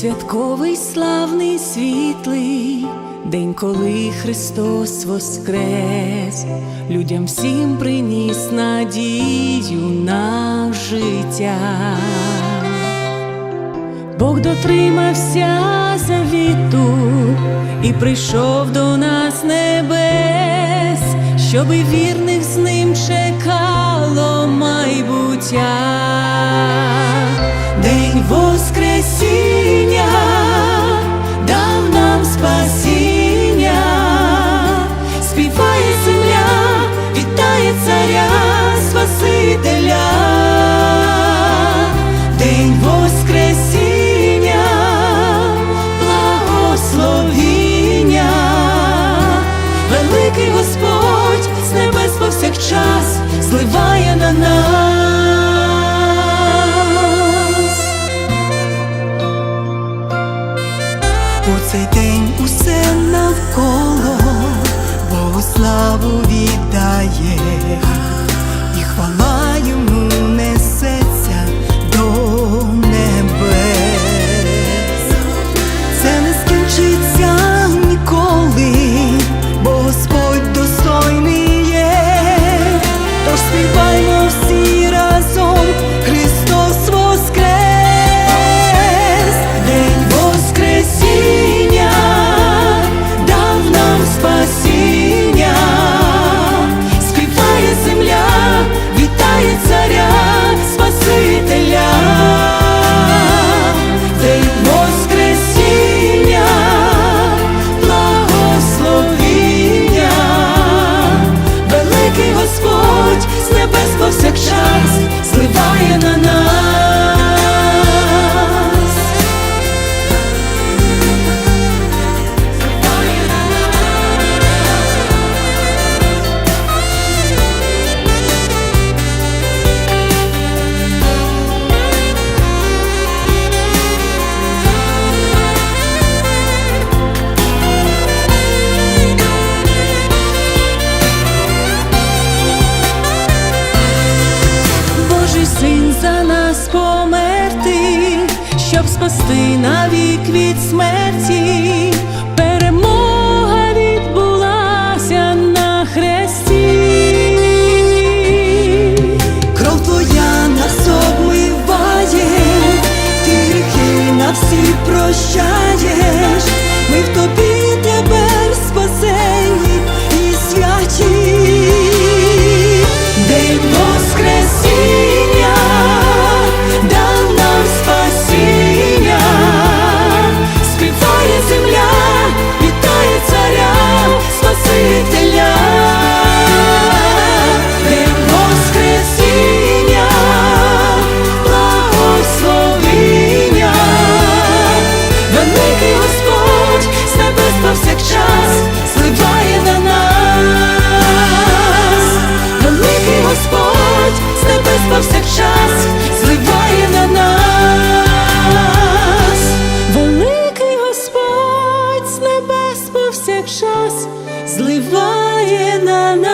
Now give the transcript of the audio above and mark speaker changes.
Speaker 1: святковий славний світлий день, коли Христос воскрес, людям всім приніс надію на життя. Бог дотримався завіту і прийшов до нас небес, щоби вірних з ним чекало майбуття. Цей день усе навколо Богу славу віддає, спасти навік від смерті, перемога відбулася на хресті, кров твоя нас обмиває, ти гріхи на всі прощає. час зливає на нас.